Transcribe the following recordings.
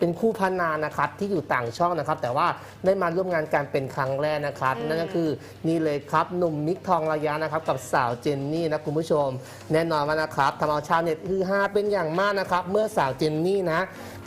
เป็นคู่พนานนะครับที่อยู่ต่างช่องนะครับ แต่ว่าได้มาร่วมงานกันเป็นครั้งแรกนะครับ นั่นก็คือนี่เลยครับหนุ่มมิกทองระยะนะครับ กับสาวเจนนี่นะคุณผู้ชม แน่นอนว่านะครับทำเอาชาวเน็ตฮือฮาเป็นอย่างมากนะครับ เมื่อสาวเจนนี่นะ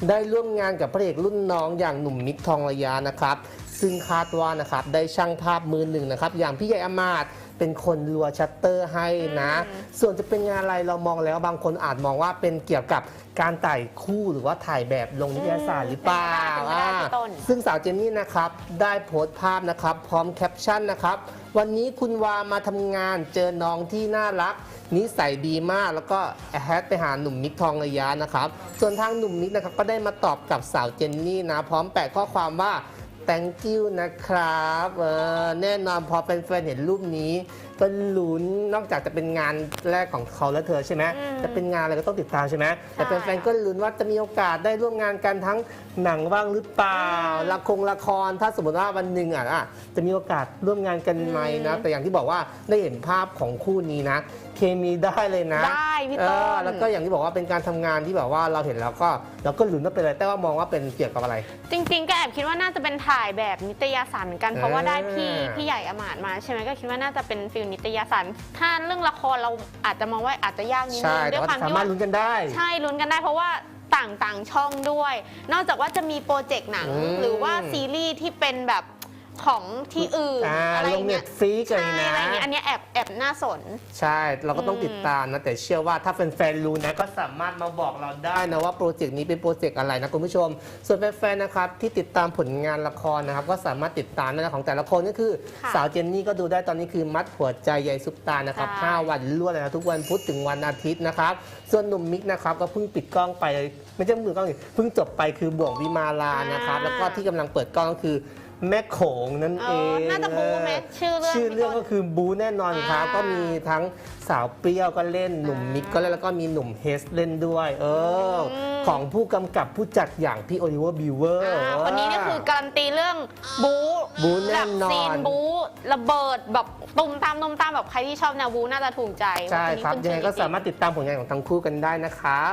ได้ร่วมงานกับพระเอกรุ่นน้องอย่างหนุ่มมิกทองระยะนะครับ ซึ่งคาดว่านะครับได้ช่างภาพมือหนึ่งนะครับอย่างพี่ใหญ่อมาตย์ เป็นคนรัวชัตเตอร์ให้นะ ส่วนจะเป็นงานอะไรเรามองแล้วบางคนอาจมองว่าเป็นเกี่ยวกับการถ่ายคู่หรือว่าถ่ายแบบลงนิตยสารหรือเปล่าเป็นไปได้เป็นไปได้พี่ต้นซึ่งสาวเจนนี่นะครับได้โพสต์ภาพนะครับพร้อมแคปชั่นนะครับ วันนี้คุณวามาทำงานเจอน้องที่น่ารัก นิสัยดีมากแล้วก็แฮชไปหาหนุ่มมิกทองระยะนะครับ ส่วนทางหนุ่มมิกนะครับก็ได้มาตอบกับสาวเจนนี่นะ พร้อมแปะข้อความว่า thank you นะครับเออแน่นอนพอแฟนๆเห็นรูปนี้ก็ลุ้นนอกจากจะเป็นงานแรกของเขาและเธอใช่ไหมอืมจะเป็นงานอะไรก็ต้องติดตามใช่ไหมแต่ใช่แฟนๆก็ลุ้นว่าจะมีโอกาสได้ร่วมงานกันทั้งหนังบ้างหรือเปล่าละครละครถ้าสมมติว่าวันหนึ่งอะอะจะมีโอกาสร่วมงานกันไหมนะแต่อย่างที่บอกว่าได้เห็นภาพของคู่นี้นะ เคมีได้เลยนะได้พี่เอต้อนแล้วก็อย่างที่บอกว่าเป็นการทำงานที่แบบว่าเราเห็นแล้วก็เราก็ลุ้นว่าเป็นอะไรแต่ว่ามองว่าเป็นเกี่ยวกับอะไร จริง ๆ ก็แอบคิดว่าน่าจะเป็นถ่ายแบบนิตยสารเหมือนกัน เพราะว่าได้พี่อ่าพี่ใหญ่อมาตย์มา ใช่ไหมก็คิดว่าน่าจะเป็นฟิลนิตยสารถ้าเรื่องละครเราอาจจะมองว่าอาจจะยากนิดนึใช่งแต่ด้วยว่าความสาที่มารถว่าลุ้นกันได้ ใช่ลุ้นกันได้เพราะว่าต่างต่างช่องด้วย นอกจากว่าจะมีโปรเจกต์หนัง อืม หรือว่าซีรีส์ที่เป็นแบบ ของที่อื่นอ่าอะไรลงเน็เงี้ตยฟรีกันใช่นะอะไรเงี้ยอันเนี้ยแอบแอบน่าสน ใช่เราก็ต้องอืมติดตามนะ แต่เชื่อว่าถ้าแฟนๆรู้นะ ก็สามารถมาบอกเราได้นะว่าโปรเจกต์นี้เป็นโปรเจกต์อะไรนะคุณผู้ชม ส่วนแฟนๆนะครับที่ติดตามผลงานละครนะครับ ก็สามารถติดตามได้นะของแต่ละคนก็คือ ค่ะสาวเจนนี่ก็ดูได้ตอนนี้คือมัดหัวใจใยซุปตานะครับใช่5วันรวดเลยนะทุกวันพุธถึงวันอาทิตย์นะครับส่วนหนุ่มมิกนะครับก็เพิ่งปิดกล้องไปไม่ใช่มือกล้องสิเพิ่งจบไปคือบ่วงวิมาลานะครับแล้วก็ที่กำลังเปิดกล้องก็คือ แม่โขงนั่นเอเอองน่าจะบูไหมชื่อเรื่องชื่อเรื่องพี่ต้นก็คือบูแน่นอนครับอ่า ก็มีทั้งสาวเปรี้ยวก็เล่นหนุ่มอ่ามิมิกก็เล่นแล้วก็มีหนุ่มเฮสเล่นด้วย เอออมของผู้กำกับผู้จัดอย่างพี่โอลิเวอร์บิวเวอร์ อ่าคนนี้นี่คือการันตีเรื่องบู๊บู๊แน่นอน แบบซีนบู๊ระเบิดแบบตุมตามตุมตามแบบใครที่ชอบแนวบู๊น่าจะถูกใจใช่ครับนนี้ยังไงก็ขึ้นชื่อจริๆสามารถติดตามผลงานของทั้งคู่กันได้นะครับ